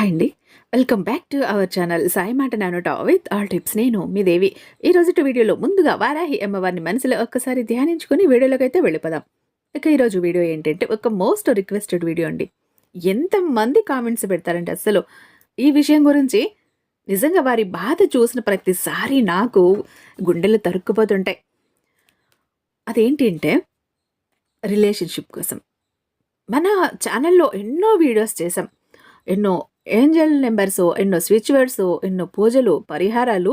Hi అండి. Welcome back to our channel Sai మాట నానోట విత్ ఆల్ టిప్స్. నేను మీ దేవి. ఈ రోజు వీడియోలో ముందుగా వారాహి అమ్మవారిని మనసులో ఒక్కసారి ధ్యానించుకుని వీడియోలోకి అయితే వెళ్ళిపోదాం. ఇక ఈరోజు వీడియో ఏంటంటే ఒక మోస్ట్ రిక్వెస్టెడ్ వీడియో అండి. ఎంతమంది కామెంట్స్ పెడతారంటే అసలు ఈ విషయం గురించి నిజంగా వారి బాధ చూసిన ప్రతిసారి నాకు గుండెలు తరుక్కుపోతుంటాయి. అదేంటి అంటే రిలేషన్షిప్ కోసం. మన ఛానల్లో ఎన్నో వీడియోస్ చేసాం ఎన్నో ఏంజల్ నెంబర్స్ ఎన్నో స్విచ్ వర్డ్స్ ఎన్నో పూజలు పరిహారాలు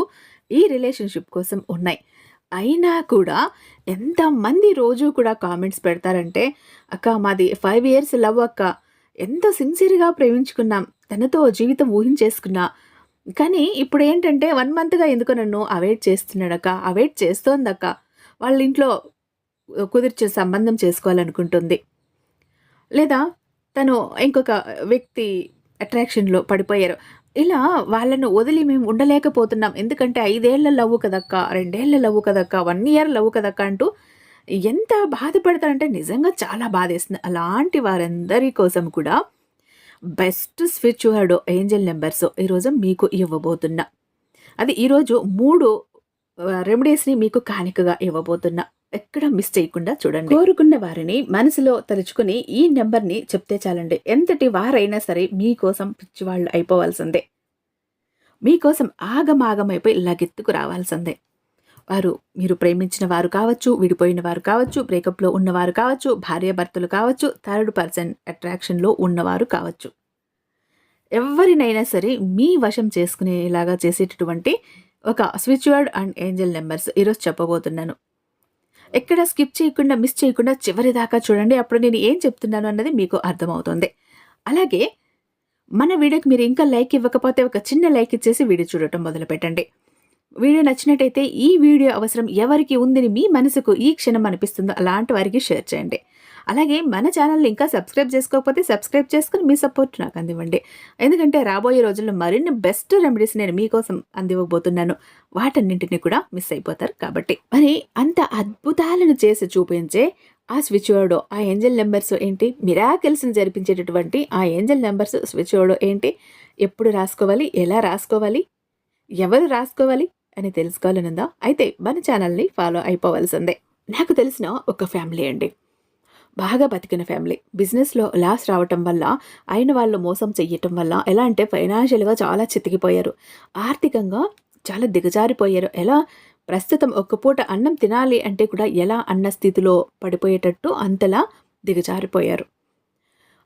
ఈ రిలేషన్షిప్ కోసం ఉన్నాయి. అయినా కూడా ఎంతమంది రోజు కూడా కామెంట్స్ పెడతారంటే అక్క మాది ఫైవ్ ఇయర్స్ లవ్ అక్క. ఎంత సిన్సియర్గా ప్రేమించుకున్నాం. తనతో జీవితం ఊహించేసుకున్నా. కానీ ఇప్పుడు ఏంటంటే వన్ మంత్గా ఎందుకు నన్ను అవాయిడ్ చేస్తున్నాడక్క అవాయిడ్ చేస్తోందక్క. వాళ్ళ ఇంట్లో కుదిర్చే సంబంధం చేసుకోవాలనుకుంటుంది. లేదా తను ఇంకొక వ్యక్తి అట్రాక్షన్లో పడిపోయారు. ఇలా వాళ్ళను వదిలి మేము ఉండలేకపోతున్నాం. ఎందుకంటే ఐదేళ్ళ లవ్ కదక్క రెండేళ్ళ లవ్ కదక్క వన్ ఇయర్ లవ్ కదక్క అంటూ ఎంత బాధపడతారంటే నిజంగా చాలా బాధేస్తుంది. అలాంటి వారందరి కోసం కూడా best switch word angel numbers ఈరోజు మీకు ఇవ్వబోతున్నా. అది ఈరోజు మూడు రెమెడీస్ని మీకు కానికగా ఇవ్వబోతున్నా. ఎక్కడ మిస్ చేయకుండా చూడండి. కోరుకున్న వారిని మనసులో తలుచుకుని ఈ నెంబర్ని చెప్తే చాలండి. ఎంతటి వారైనా సరే మీకోసం పిచ్చివాళ్ళు అయిపోవాల్సిందే. మీకోసం ఆగమాగమైపోయి లగెత్తుకు రావాల్సిందే. వారు మీరు ప్రేమించిన వారు కావచ్చు విడిపోయిన వారు కావచ్చు బ్రేకప్లో ఉన్నవారు కావచ్చు భార్యాభర్తలు కావచ్చు థర్డ్ పర్సన్ అట్రాక్షన్లో ఉన్నవారు కావచ్చు. ఎవరినైనా సరే మీ వశం చేసుకునేలాగా చేసేటటువంటి ఒక switch word and angel numbers ఈరోజు చెప్పబోతున్నాను. ఎక్కడ స్కిప్ చేయకుండా మిస్ చేయకుండా చివరి దాకా చూడండి. అప్పుడు నేను ఏం చెప్తున్నాను అన్నది మీకు అర్థమవుతుంది. అలాగే మన వీడియోకి మీరు ఇంకా లైక్ ఇవ్వకపోతే ఒక చిన్న లైక్ ఇచ్చేసి వీడియో చూడటం మొదలు పెట్టండి వీడియో నచ్చినట్టయితే ఈ వీడియో అవసరం ఎవరికి ఉందని మీ మనసుకు ఈ క్షణం అనిపిస్తుందో అలాంటి వారికి షేర్ చేయండి. అలాగే మన ఛానల్ని ఇంకా సబ్స్క్రైబ్ చేసుకోకపోతే సబ్స్క్రైబ్ చేసుకుని మీ సపోర్ట్ నాకు అందివ్వండి. ఎందుకంటే రాబోయే రోజుల్లో మరిన్ని బెస్ట్ రెమెడీస్ నేను మీకోసం అందివ్వబోతున్నాను. వాటన్నింటినీ కూడా మిస్ అయిపోతారు కాబట్టి. మరి అంత అద్భుతాలను చేసి చూపించే ఆ స్విచ్ వర్డ్ ఆ ఏంజల్ నెంబర్స్ ఏంటి? మిరాకిల్స్ని జరిపించేటటువంటి ఆ ఏంజల్ నెంబర్స్ స్విచ్ వర్డ్ ఏంటి? ఎప్పుడు రాసుకోవాలి? ఎలా రాసుకోవాలి? ఎవరు రాసుకోవాలి? అని తెలుసుకోవాలనుందా? అయితే మన ఛానల్ని ఫాలో అయిపోవాల్సిందే. నాకు తెలిసిన ఒక ఫ్యామిలీ అండి. బాగా బతికిన ఫ్యామిలీ బిజినెస్లో లాస్ రావటం వల్ల అయిన వాళ్ళు మోసం చెయ్యటం వల్ల ఎలా అంటే ఫైనాన్షియల్గా చాలా చితికిపోయారు. ఆర్థికంగా చాలా దిగజారిపోయారు. ఎలా? ప్రస్తుతం ఒక్క పూట అన్నం తినాలి అంటే కూడా ఎలా అన్న స్థితిలో పడిపోయేటట్టు అంతలా దిగజారిపోయారు.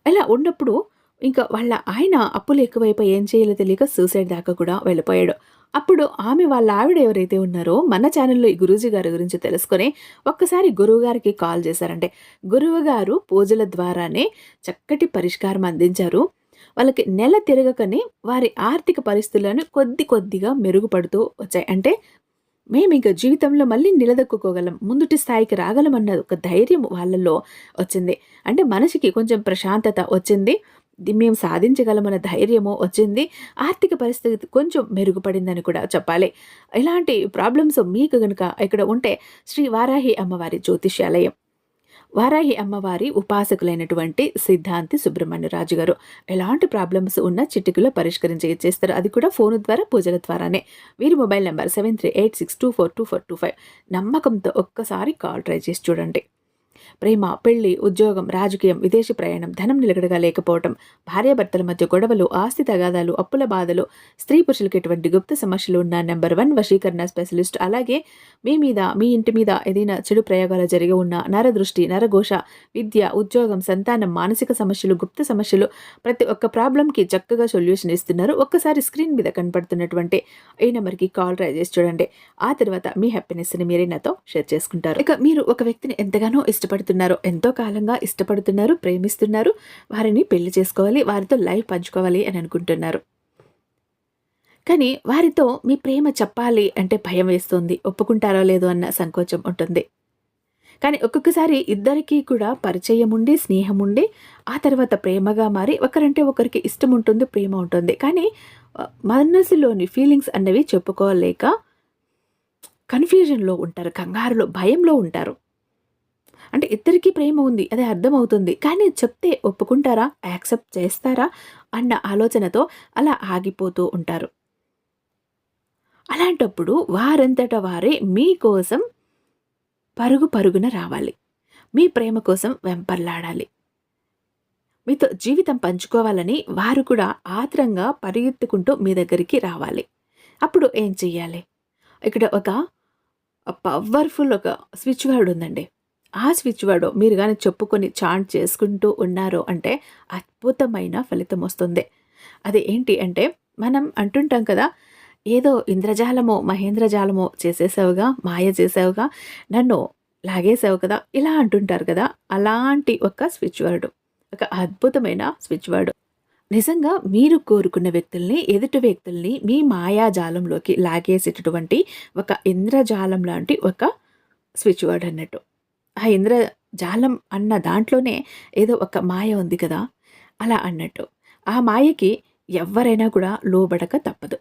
అలా ఉన్నప్పుడు ఇంకా వాళ్ళ ఆయన అప్పులు ఎక్కువైపోయి ఏం చేయాలో తెలియక సూసైడ్ దాకా కూడా వెళ్ళిపోయాడు. అప్పుడు ఆమె వాళ్ళ ఆవిడ ఎవరైతే ఉన్నారో మన ఛానల్లో ఈ గురూజీ గారి గురించి తెలుసుకొని ఒక్కసారి గురువు గారికి కాల్ చేశారంటే గురువు గారు పూజల ద్వారానే చక్కటి పరిష్కారం అందించారు. వాళ్ళకి నెల తిరగకనే వారి ఆర్థిక పరిస్థితులను కొద్ది కొద్దిగా మెరుగుపడుతూ వచ్చాయి. అంటే మేము ఇంకా జీవితంలో మళ్ళీ నిలదొక్కుకోగలం ముందుటి స్థాయికి రాగలం అన్న ఒక ధైర్యం వాళ్ళల్లో వచ్చింది. అంటే మనసుకి కొంచెం ప్రశాంతత వచ్చింది. మేము సాధించగలమన్న ధైర్యము వచ్చింది. ఆర్థిక పరిస్థితి కొంచెం మెరుగుపడిందని కూడా చెప్పాలి. ఇలాంటి ప్రాబ్లమ్స్ మీకు కనుక ఇక్కడ ఉంటే శ్రీ వారాహి అమ్మవారి జ్యోతిష్యాలయం. వారాహి అమ్మవారి ఉపాసకులైనటువంటి సిద్ధాంతి సుబ్రహ్మణ్యరాజు గారు ఎలాంటి ప్రాబ్లమ్స్ ఉన్నా చిటికలో పరిష్కరించి ఇచ్చేస్తారు. అది కూడా ఫోన్ ద్వారా పూజల ద్వారానే. వీరి mobile number seven three eight six two four two four two five. నమ్మకంతో ఒక్కసారి కాల్ ట్రై చేసి చూడండి. ప్రేమ పెళ్ళి ఉద్యోగం రాజకీయం విదేశీ ప్రయాణం ధనం నిలకడగా లేకపోవటం భార్యాభర్తల మధ్య గొడవలు ఆస్తి తగాదాలు అప్పుల బాధలు స్త్రీ పురుషులకు ఎటువంటి గుప్త సమస్యలు ఉన్న నెంబర్ వన్ వశీకరణ స్పెషలిస్ట్. అలాగే మీ మీద మీ ఇంటి మీద ఏదైనా చెడు ప్రయోగాలు జరిగి ఉన్న నరదృష్టి నరఘోష విద్య ఉద్యోగం సంతానం మానసిక సమస్యలు గుప్త సమస్యలు ప్రతి ఒక్క ప్రాబ్లంకి చక్కగా సొల్యూషన్ ఇస్తున్నారు. ఒక్కసారి స్క్రీన్ మీద కనపడుతున్నటువంటి ఈ నెంబర్కి కాల్ ట్రై చేసి చూడండి. ఆ తర్వాత మీ హ్యాపీనెస్ని మీరే నాతో షేర్ చేసుకుంటారు. ఇక మీరు ఒక వ్యక్తిని ఎంతగానో ఇష్టపడుతున్నారు ఎంతో కాలంగా ఇష్టపడుతున్నారు ప్రేమిస్తున్నారు వారిని పెళ్ళి చేసుకోవాలి వారితో లైఫ్ పంచుకోవాలి అని అనుకుంటున్నారు. కానీ వారితో మీ ప్రేమ చెప్పాలి అంటే భయం వేస్తుంది ఒప్పుకుంటారో లేదో అన్న సంకోచం ఉంటుంది. కానీ ఒక్కొక్కసారి ఇద్దరికీ కూడా పరిచయం ఉండి స్నేహం ఉండి ఆ తర్వాత ప్రేమగా మారి ఒకరంటే ఒకరికి ఇష్టం ఉంటుంది ప్రేమ ఉంటుంది. కానీ మనసులోని ఫీలింగ్స్ అన్నవి చెప్పుకోలేక కన్ఫ్యూజన్లో ఉంటారు కంగారులో భయంలో ఉంటారు. అంటే ఇద్దరికీ ప్రేమ ఉంది అది అర్థమవుతుంది. కానీ చెప్తే ఒప్పుకుంటారా? యాక్సెప్ట్ చేస్తారా? అన్న ఆలోచనతో అలా ఆగిపోతూ ఉంటారు. అలాంటప్పుడు వారంతట వారే మీకోసం పరుగు పరుగున రావాలి. మీ ప్రేమ కోసం వెంపర్లాడాలి. మీతో జీవితం పంచుకోవాలని వారు కూడా ఆత్రంగా పరిగెత్తుకుంటూ మీ దగ్గరికి రావాలి. అప్పుడు ఏం చెయ్యాలి? ఇక్కడ ఒక పవర్ఫుల్ ఒక స్విచ్ వర్డ్ ఉందండి. ఆ స్విచ్ వర్డ్ మీరు కానీ చెప్పుకొని చాంట్ చేసుకుంటూ ఉన్నారు అంటే అద్భుతమైన ఫలితం వస్తుంది. అది ఏంటి అంటే మనం అంటుంటాం కదా ఏదో ఇంద్రజాలమో మహేంద్రజాలమో చేసేసావుగా మాయ చేసావుగా నన్ను లాగేసావు కదా ఇలా అంటుంటారు కదా అలాంటి ఒక స్విచ్ వర్డ్ ఒక అద్భుతమైన స్విచ్ వర్డ్ నిజంగా మీరు కోరుకున్న వ్యక్తుల్ని ఎదుటి వ్యక్తుల్ని మీ మాయాజాలంలోకి లాగేసేటటువంటి ఒక ఇంద్రజాలం లాంటి ఒక స్విచ్ వర్డ్ అన్నట్టు. ఆ ఇంద్రజాలం అన్న దాంట్లోనే ఏదో ఒక మాయ ఉంది కదా? అలా అన్నట్టు. ఆ మాయకి ఎవరైనా కూడా లోబడక తప్పదు.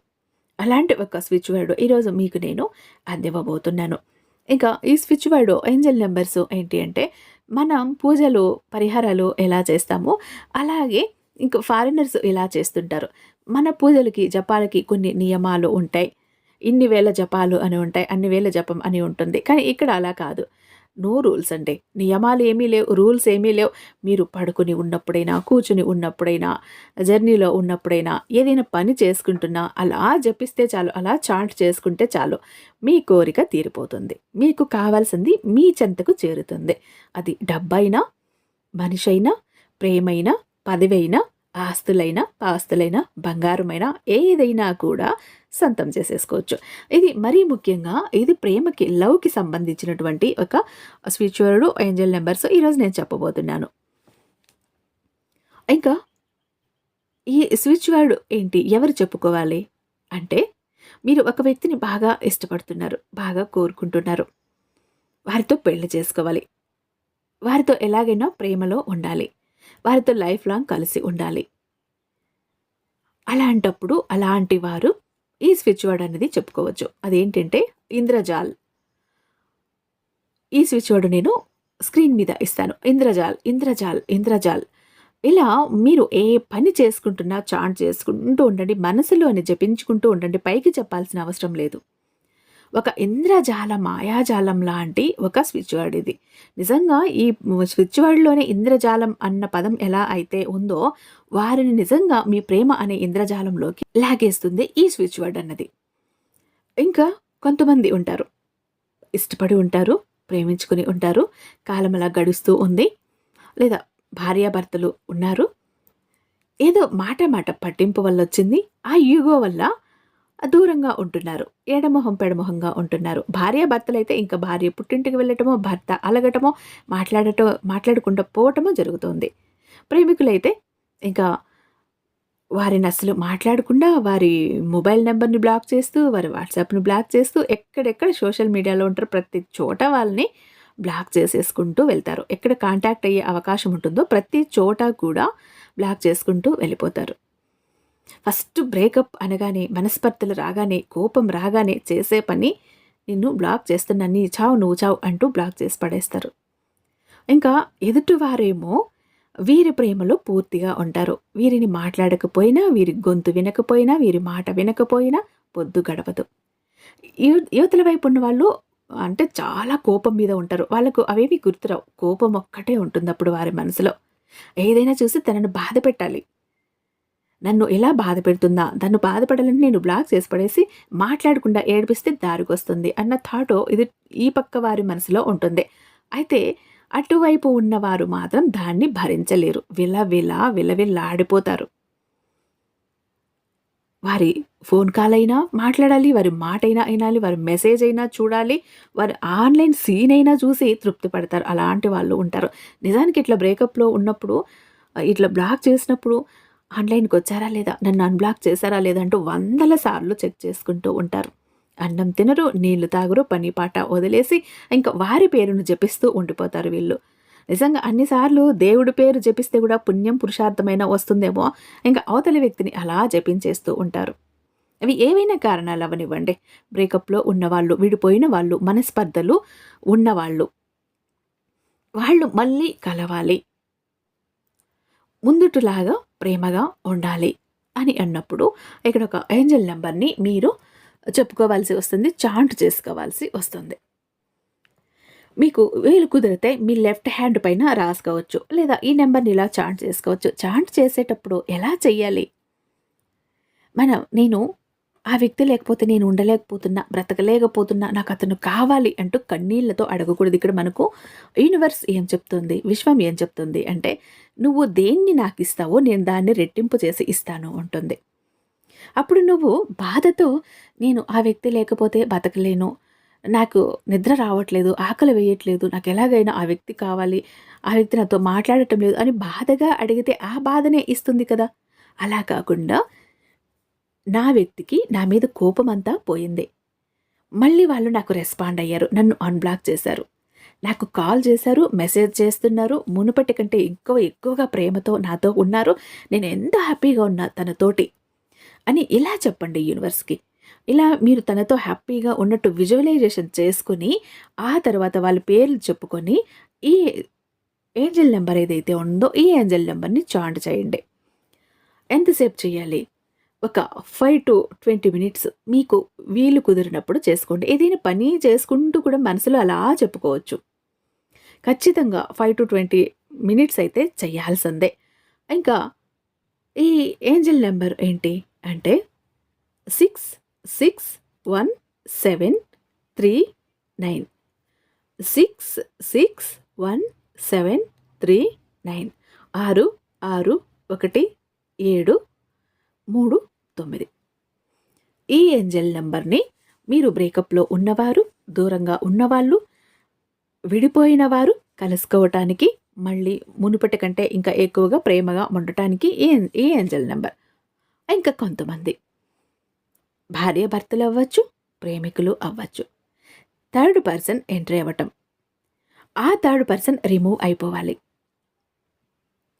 అలాంటి ఒక స్విచ్ వర్డ్ ఈరోజు మీకు నేను అందివ్వబోతున్నాను. ఇంకా ఈ స్విచ్ వర్డ్ ఏంజల్ నెంబర్స్ ఏంటి అంటే మనం పూజలు పరిహారాలు ఎలా చేస్తామో అలాగే ఇంకా ఫారినర్స్ ఇలా చేస్తుంటారు? మన పూజలకి జపాలకి కొన్ని నియమాలు ఉంటాయి. ఇన్ని వేల జపాలు అని ఉంటాయి అన్ని వేల జపం అని ఉంటుంది. కానీ ఇక్కడ అలా కాదు. నో రూల్స్ అండి. నియమాలు ఏమీ లేవు రూల్స్ ఏమీ లేవు. మీరు పడుకుని ఉన్నప్పుడైనా కూర్చుని ఉన్నప్పుడైనా జర్నీలో ఉన్నప్పుడైనా ఏదైనా పని చేసుకుంటున్నా అలా జపిస్తే చాలు అలా చాట్ చేసుకుంటే చాలు మీ కోరిక తీరిపోతుంది. మీకు కావాల్సింది మీ చెంతకు చేరుతుంది. అది డబ్బైనా మనిషైనా ప్రేమైనా పదవైనా ఆస్తులైనా పాస్తులైనా బంగారమైనా ఏదైనా కూడా సొంతం చేసేసుకోవచ్చు. ఇది మరీ ముఖ్యంగా ఇది ప్రేమకి లవ్కి సంబంధించినటువంటి ఒక స్పిరిచువల్ ఏంజల్ నెంబర్స్ ఈరోజు నేను చెప్పబోతున్నాను. ఇంకా ఈ స్విచ్ వర్డ్ ఏంటి? ఎవరు చెప్పుకోవాలి? అంటే మీరు ఒక వ్యక్తిని బాగా ఇష్టపడుతున్నారు బాగా కోరుకుంటున్నారు. వారితో పెళ్ళి చేసుకోవాలి. వారితో ఎలాగైనా ప్రేమలో ఉండాలి. వారితో లైఫ్ లాంగ్ కలిసి ఉండాలి. అలాంటప్పుడు అలాంటి వారు ఈ స్విచ్ వర్డ్ అనేది చెప్పుకోవచ్చు. అదేంటంటే ఇంద్రజాల్. ఈ స్విచ్ వర్డ్ నేను స్క్రీన్ మీద ఇస్తాను. ఇంద్రజాల్ ఇంద్రజాల్ ఇంద్రజాల్. ఇలా మీరు ఏ పని చేసుకుంటున్నా చాంట్ చేసుకుంటూ ఉండండి మనసులోని జపించుకుంటూ ఉండండి పైకి చెప్పాల్సిన అవసరం లేదు. ఒక ఇంద్రజాల మాయాజాలం లాంటి ఒక స్విచ్ వర్డ్ ఇది. నిజంగా ఈ స్విచ్ వర్డ్లోనే ఇంద్రజాలం అన్న పదం ఎలా అయితే ఉందో వారిని నిజంగా మీ ప్రేమ అనే ఇంద్రజాలంలోకి లాగేస్తుంది ఈ స్విచ్ వర్డ్ అన్నది. ఇంకా కొంతమంది ఉంటారు. ఇష్టపడి ఉంటారు ప్రేమించుకుని ఉంటారు కాలం అలా గడుస్తూ ఉంది. లేదా భార్యాభర్తలు ఉన్నారు. ఏదో మాట మాట పట్టింపు వల్ల వచ్చింది. ఆ యూగో వల్ల దూరంగా ఉంటున్నారు. ఎడమొహం పెడమొహంగా ఉంటున్నారు. భార్య భర్తలైతే ఇంకా భార్య పుట్టింటికి వెళ్ళటమో భర్త అలగటమో మాట్లాడటం మాట్లాడకుండా పోవటమో జరుగుతుంది. ప్రేమికులైతే ఇంకా వారిని అసలు మాట్లాడకుండా వారి మొబైల్ నెంబర్ని బ్లాక్ చేస్తూ వారి వాట్సాప్ని బ్లాక్ చేస్తూ ఎక్కడెక్కడ సోషల్ మీడియాలో ఉంటారో ప్రతి చోట వాళ్ళని బ్లాక్ చేసేసుకుంటూ వెళ్తారు. ఎక్కడ కాంటాక్ట్ అయ్యే అవకాశం ఉంటుందో ప్రతి చోట కూడా బ్లాక్ చేసుకుంటూ వెళ్ళిపోతారు. ఫస్ట్ బ్రేకప్ అనగానే మనస్పర్ధలు రాగానే కోపం రాగానే చేసే పని నిన్ను బ్లాక్ చేస్తున్నా నీ చావు నువ్వు చావు అంటూ బ్లాక్ చేసి పడేస్తారు. ఇంకా ఎదుటివారేమో వీరి ప్రేమలో పూర్తిగా ఉంటారు. వీరిని మాట్లాడకపోయినా వీరి గొంతు వినకపోయినా వీరి మాట వినకపోయినా పొద్దు గడవదు. యువతల వైపు ఉన్న వాళ్ళు అంటే చాలా కోపం మీద ఉంటారు. వాళ్ళకు అవేవి గుర్తురావు. కోపం ఒక్కటే ఉంటుంది అప్పుడు వారి మనసులో. ఏదైనా చూసి తనను బాధ పెట్టాలి. నన్ను ఎలా బాధ పెడుతుందా? నన్ను బాధపడాలని నేను బ్లాక్ చేసి పడేసి మాట్లాడకుండా ఏడిపిస్తే దారికొస్తుంది అన్న థాటో ఇది ఈ పక్క వారి మనసులో ఉంటుంది. అయితే అటువైపు ఉన్నవారు మాత్రం దాన్ని భరించలేరు. విలవిల విలవిల్లాడిపోతారు వారి ఫోన్ కాల్ అయినా మాట్లాడాలి వారి మాట అయినా అయినాలి వారి మెసేజ్ అయినా చూడాలి వారి ఆన్లైన్ సీన్ అయినా చూసి తృప్తి పడతారు. అలాంటి వాళ్ళు ఉంటారు. నిజానికి ఇట్లా బ్రేకప్లో ఉన్నప్పుడు ఇట్లా బ్లాక్ చేసినప్పుడు ఆన్లైన్కి వచ్చారా లేదా? నన్ను అన్బ్లాక్ చేశారా లేదా అంటూ వందల సార్లు చెక్ చేసుకుంటూ ఉంటారు. అన్నం తినరు నీళ్ళు తాగరు పని పాట వదిలేసి ఇంకా వారి పేరును జపిస్తూ ఉండిపోతారు వీళ్ళు. నిజంగా అన్నిసార్లు దేవుడి పేరు జపిస్తే కూడా పుణ్యం పురుషార్థమైన వస్తుందేమో ఇంకా అవతలి వ్యక్తిని అలా జపించేస్తూ ఉంటారు. అవి ఏవైనా కారణాలు అవనివ్వండి. బ్రేకప్లో ఉన్నవాళ్ళు విడిపోయిన వాళ్ళు మనస్పర్ధలు ఉన్నవాళ్ళు. వాళ్ళు మళ్ళీ కలవాలి. ముందుటిలాగా ప్రేమగా ఉండాలి అని అన్నప్పుడు ఇక్కడ ఒక ఏంజల్ నెంబర్ని మీరు చెప్పుకోవాల్సి వస్తుంది చాంట్ చేసుకోవాల్సి వస్తుంది. మీకు వీలు కుదిరితే మీ లెఫ్ట్ హ్యాండ్ పైన రాసుకోవచ్చు లేదా ఈ నెంబర్ని ఇలా చాంట్ చేసుకోవచ్చు. చాంట్ చేసేటప్పుడు ఎలా చెయ్యాలి? మనం నేను ఆ వ్యక్తి లేకపోతే నేను ఉండలేకపోతున్నా బ్రతకలేకపోతున్నా నాకు అతను కావాలి అంటూ కన్నీళ్ళతో అడగకూడదు. ఇక్కడ మనకు యూనివర్స్ ఏం చెప్తుంది? విశ్వం ఏం చెప్తుంది? అంటే నువ్వు దేన్ని నాకు ఇస్తావో నేను దాన్ని రెట్టింపు చేసి ఇస్తాను ఉంటుంది అప్పుడు నువ్వు బాధతో నేను ఆ వ్యక్తి లేకపోతే బతకలేను నాకు నిద్ర రావట్లేదు ఆకలి వేయట్లేదు నాకు ఎలాగైనా ఆ వ్యక్తి కావాలి ఆ వ్యక్తి నాతో మాట్లాడటం లేదు అని బాధగా అడిగితే ఆ బాధనే ఇస్తుంది కదా. అలా కాకుండా నా వ్యక్తికి నా మీద కోపం అంతా పోయింది. మళ్ళీ వాళ్ళు నాకు రెస్పాండ్ అయ్యారు. నన్ను అన్బ్లాక్ చేశారు. నాకు కాల్ చేశారు మెసేజ్ చేస్తున్నారు. మునుపటి కంటే ఎక్కువ ఎక్కువగా ప్రేమతో నాతో ఉన్నారు. నేను ఎంత హ్యాపీగా ఉన్నా తనతోటి అని ఇలా చెప్పండి యూనివర్స్కి ఇలా మీరు తనతో హ్యాపీగా ఉన్నట్టు విజువలైజేషన్ చేసుకుని ఆ తర్వాత వాళ్ళ పేర్లు చెప్పుకొని ఈ ఏంజల్ నెంబర్ ఏదైతే ఉందో ఈ ఏంజల్ నెంబర్ని చాంట్ చేయండి. ఎంతసేపు చేయాలి? ఒక ఫైవ్ టు ట్వంటీ మినిట్స్ మీకు వీలు కుదిరినప్పుడు చేసుకోండి. ఏదైనా పని చేసుకుంటూ కూడా మనసులో అలా చెప్పుకోవచ్చు. ఖచ్చితంగా ఫైవ్ టు ట్వంటీ మినిట్స్ అయితే చేయాల్సిందే. ఇంకా ఈ ఏంజల్ నెంబర్ ఏంటి అంటే six six one seven three nine six six one seven three nine ఆరు ఆరు ఒకటి ఏడు మూడు తొమ్మిది. ఈ ఏంజల్ నెంబర్ని మీరు బ్రేకప్లో ఉన్నవారు దూరంగా ఉన్నవాళ్ళు విడిపోయిన వారు కలుసుకోవటానికి మళ్ళీ మునుపటి కంటే ఇంకా ఎక్కువగా ప్రేమగా ఉండటానికి ఈ ఈ ఏంజల్ నెంబర్. ఇంకా కొంతమంది భార్య భర్తలు అవ్వచ్చు ప్రేమికులు అవ్వచ్చు. థర్డ్ పర్సన్ ఎంట్రీ అవ్వటం. ఆ థర్డ్ పర్సన్ రిమూవ్ అయిపోవాలి.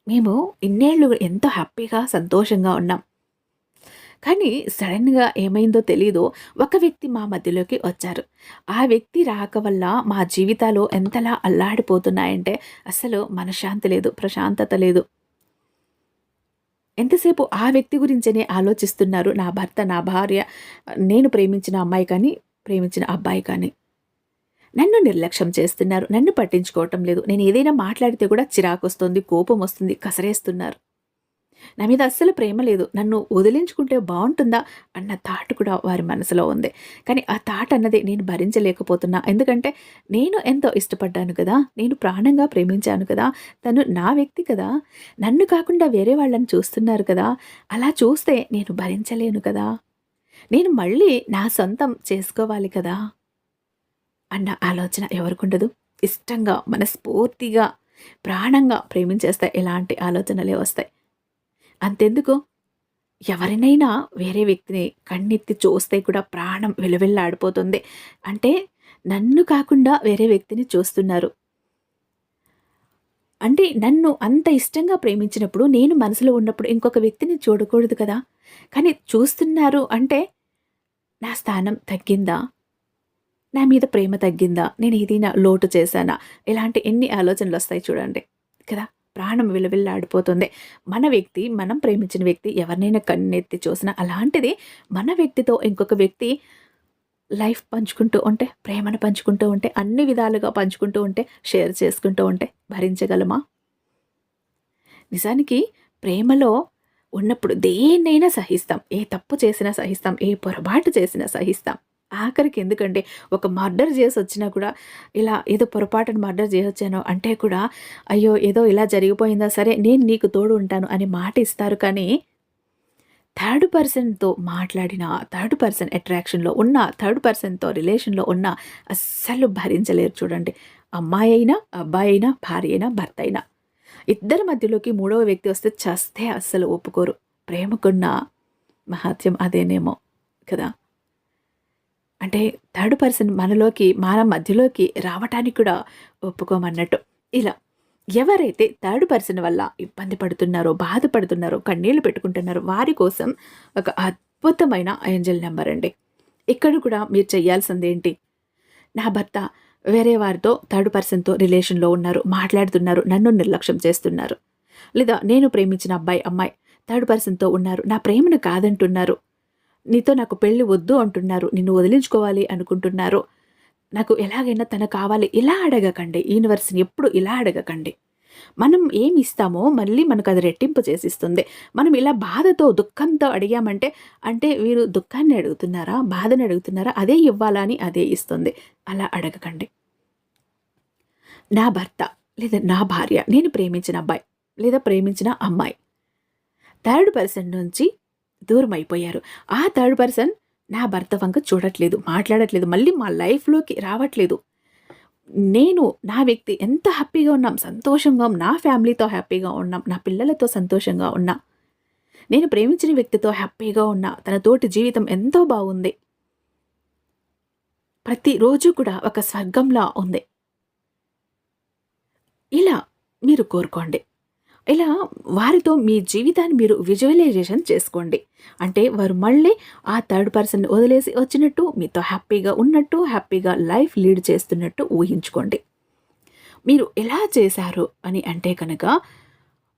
మేము ఇన్నేళ్ళు ఎంతో హ్యాపీగా సంతోషంగా ఉన్నాం. కానీ సడన్గా ఏమైందో తెలీదు. ఒక వ్యక్తి మా మధ్యలోకి వచ్చారు. ఆ వ్యక్తి రాక వల్ల మా జీవితాలు ఎంతలా అల్లాడిపోతున్నాయంటే అసలు మనశ్శాంతి లేదు ప్రశాంతత లేదు. ఎంతసేపు ఆ వ్యక్తి గురించనే ఆలోచిస్తున్నారు నా భర్త నా భార్య? నేను ప్రేమించిన అమ్మాయి కానీ ప్రేమించిన అబ్బాయి కానీ. నన్ను నిర్లక్ష్యం చేస్తున్నారు. నన్ను పట్టించుకోవటం లేదు. నేను ఏదైనా మాట్లాడితే కూడా చిరాకు వస్తుంది కోపం వస్తుంది కసరేస్తున్నారు. నా మీద అస్సలు ప్రేమ లేదు. నన్ను వదిలించుకుంటే బాగుంటుందా? అన్న థాట్ కూడా వారి మనసులో ఉంది. కానీ ఆ థాట్ అన్నది నేను భరించలేకపోతున్నా. ఎందుకంటే నేను ఎంతో ఇష్టపడ్డాను కదా. నేను ప్రాణంగా ప్రేమించాను కదా. తను నా వ్యక్తి కదా. నన్ను కాకుండా వేరే వాళ్ళని చూస్తున్నారు కదా. అలా చూస్తే నేను భరించలేను కదా. నేను మళ్ళీ నా సొంతం చేసుకోవాలి కదా. అన్న ఆలోచన ఎవరికుండదు. ఇష్టంగా మనస్ఫూర్తిగా ప్రాణంగా ప్రేమించేస్తే ఎలాంటి ఆలోచనలే వస్తాయి. అంతెందుకు? ఎవరినైనా వేరే వ్యక్తిని కన్నెత్తి చూస్తే కూడా ప్రాణం వెలువెల్లాడిపోతుంది. అంటే నన్ను కాకుండా వేరే వ్యక్తిని చూస్తున్నారు. అంటే నన్ను అంత ఇష్టంగా ప్రేమించినప్పుడు నేను మనసులో ఉన్నప్పుడు ఇంకొక వ్యక్తిని చూడకూడదు కదా? కానీ చూస్తున్నారు అంటే నా స్థానం తగ్గిందా? నా మీద ప్రేమ తగ్గిందా? నేను ఏదైనా లోటు చేశానా? ఇలాంటి ఎన్ని ఆలోచనలు వస్తాయి చూడండి కదా? ప్రాణం విలవిల్లాడిపోతుంది. మన వ్యక్తి మనం ప్రేమించిన వ్యక్తి ఎవరినైనా కన్నెత్తి చూసినా అలాంటిది మన వ్యక్తితో ఇంకొక వ్యక్తి లైఫ్ పంచుకుంటూ ఉంటే ప్రేమను పంచుకుంటూ ఉంటే అన్ని విధాలుగా పంచుకుంటూ ఉంటే షేర్ చేసుకుంటూ ఉంటే భరించగలమా? నిజానికి ప్రేమలో ఉన్నప్పుడు దేన్నైనా సహిస్తాం. ఏ తప్పు చేసినా సహిస్తాం. ఏ పొరపాటు చేసినా సహిస్తాం. ఆఖరికి ఎందుకంటే ఒక మర్డర్ చేసి వచ్చినా కూడా ఇలా ఏదో పొరపాటును మర్డర్ చేసి వచ్చాను అంటే కూడా అయ్యో ఏదో ఇలా జరిగిపోయిందా సరే నేను నీకు తోడు ఉంటాను అని మాట ఇస్తారు కానీ థర్డ్ పర్సన్తో మాట్లాడిన థర్డ్ పర్సన్ అట్రాక్షన్లో ఉన్న థర్డ్ పర్సన్తో రిలేషన్లో ఉన్న అస్సలు భరించలేరు చూడండి. అమ్మాయి అయినా అబ్బాయి అయినా భార్య అయినా భర్త అయినా. ఇద్దరి మధ్యలోకి మూడవ వ్యక్తి వస్తే చస్తే అస్సలు ఒప్పుకోరు. ప్రేమకున్న మహత్యం అదేనేమో కదా. అంటే థర్డ్ పర్సన్ మనలోకి మన మధ్యలోకి రావటానికి కూడా ఒప్పుకోమన్నట్టు. ఇలా ఎవరైతే థర్డ్ పర్సన్ వల్ల ఇబ్బంది పడుతున్నారో బాధపడుతున్నారో కన్నీళ్ళు పెట్టుకుంటున్నారో వారి కోసం ఒక అద్భుతమైన ఏంజల్ నెంబర్ అండి. ఇక్కడ కూడా మీరు చేయాల్సింది ఏంటి? నా భర్త వేరే వారితో థర్డ్ పర్సన్తో రిలేషన్లో ఉన్నారు మాట్లాడుతున్నారు నన్ను నిర్లక్ష్యం చేస్తున్నారు. లేదా నేను ప్రేమించిన అబ్బాయి అమ్మాయి థర్డ్ పర్సన్తో ఉన్నారు నా ప్రేమను కాదంటున్నారు. నీతో నాకు పెళ్ళి వద్దు అంటున్నారు. నిన్ను వదిలించుకోవాలి అనుకుంటున్నారు. నాకు ఎలాగైనా తన కావాలి. ఇలా అడగకండి. యూనివర్స్ని ఎప్పుడు ఇలా అడగకండి. మనం ఏమి ఇస్తామో మళ్ళీ మనకు అది రెట్టింపు చేసిస్తుంది. మనం ఇలా బాధతో దుఃఖంతో అడిగామంటే అంటే వీరు దుఃఖాన్ని అడుగుతున్నారా బాధని అడుగుతున్నారా? అదే ఇవ్వాలా అని అదే ఇస్తుంది. అలా అడగకండి. నా భర్త లేదా నా భార్య నేను ప్రేమించిన అబ్బాయి లేదా ప్రేమించిన అమ్మాయి. థర్డ్ పర్సన్ నుంచి దూరం అయిపోయారు ఆ థర్డ్ పర్సన్ నా భర్త వంక చూడట్లేదు మాట్లాడట్లేదు మళ్ళీ మా లైఫ్లోకి రావట్లేదు. నేను నా వ్యక్తి ఎంత హ్యాపీగా ఉన్నాం సంతోషంగా నా ఫ్యామిలీతో హ్యాపీగా ఉన్నాం నా పిల్లలతో సంతోషంగా ఉన్నా. నేను ప్రేమించిన వ్యక్తితో హ్యాపీగా ఉన్నా తన తోటి జీవితం ఎంతో బాగుంది. ప్రతిరోజు కూడా ఒక స్వర్గంలా ఉంది. ఇలా మీరు కోరుకోండి. ఇలా వారితో మీ జీవితాన్ని మీరు విజువలైజేషన్ చేసుకోండి. అంటే వారు మళ్ళీ ఆ థర్డ్ పర్సన్ వదిలేసి వచ్చినట్టు మీతో హ్యాపీగా ఉన్నట్టు హ్యాపీగా లైఫ్ లీడ్ చేస్తున్నట్టు ఊహించుకోండి. మీరు ఎలా చేశారు అని అంటే కనుక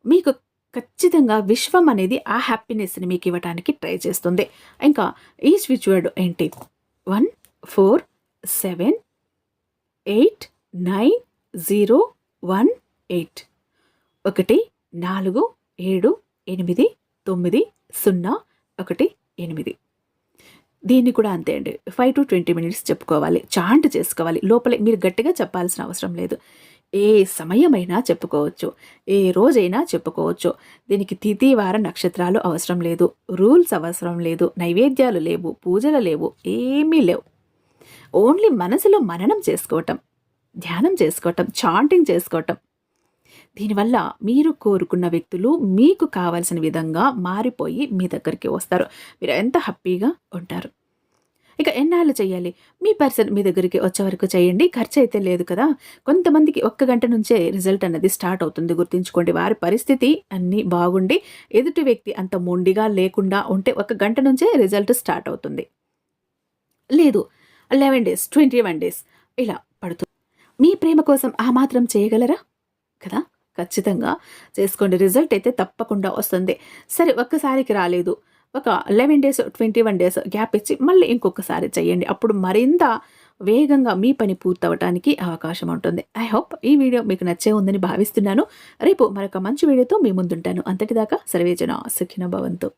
మీకు ఖచ్చితంగా విశ్వం అనేది ఆ హ్యాపీనెస్ని మీకు ఇవ్వడానికి ట్రై చేస్తుంది. ఇంకా ఈ స్విచ్ వర్డ్ ఏంటి? One four seven eight nine zero one eight ఒకటి నాలుగు ఏడు ఎనిమిది తొమ్మిది సున్నా ఒకటి ఎనిమిది. దీన్ని కూడా అంతే అండి. ఫైవ్ టు ట్వంటీ మినిట్స్ చెప్పుకోవాలి. చాంట్ చేసుకోవాలి. లోపలే మీరు గట్టిగా చెప్పాల్సిన అవసరం లేదు. ఏ సమయమైనా చెప్పుకోవచ్చు. ఏ రోజైనా చెప్పుకోవచ్చు. దీనికి తిథి వార నక్షత్రాలు అవసరం లేదు. రూల్స్ అవసరం లేదు. నైవేద్యాలు లేవు. పూజలు లేవు. ఏమీ లేవు. ఓన్లీ మనసులో మననం చేసుకోవటం ధ్యానం చేసుకోవటం చాంటింగ్ చేసుకోవటం. దీనివల్ల మీరు కోరుకున్న వ్యక్తులు మీకు కావాల్సిన విధంగా మారిపోయి మీ దగ్గరికి వస్తారు. మీరు ఎంత హ్యాపీగా ఉంటారు? ఇక ఎన్నాళ్ళు చేయాలి? మీ పర్సన్ మీ దగ్గరికి వచ్చే వరకు చేయండి. ఖర్చు అయితే లేదు కదా. కొంతమందికి ఒక్క గంట నుంచే రిజల్ట్ అన్నది స్టార్ట్ అవుతుంది. గుర్తుంచుకోండి వారి పరిస్థితి అన్నీ బాగుండి. ఎదుటి వ్యక్తి అంత మొండిగా లేకుండా ఉంటే ఒక గంట నుంచే రిజల్ట్ స్టార్ట్ అవుతుంది. లేదు eleven days twenty one days ఇలా పడుతుంది. మీ ప్రేమ కోసం ఆ మాత్రం చేయగలరా? కదా? ఖచ్చితంగా చేసుకోండి. రిజల్ట్ అయితే తప్పకుండా వస్తుంది. సరే ఒక్కసారికి రాలేదు. ఒక eleven days twenty one days gap ఇచ్చి మళ్ళీ ఇంకొకసారి చేయండి. అప్పుడు మరింత వేగంగా మీ పని పూర్తవటానికి అవకాశం ఉంటుంది. ఐ హోప్ ఈ వీడియో మీకు నచ్చే ఉందని భావిస్తున్నాను. రేపు మరొక మంచి వీడియోతో మీ ముందుంటాను. అంతటిదాకా సర్వేజన సుఖిన భవంతు.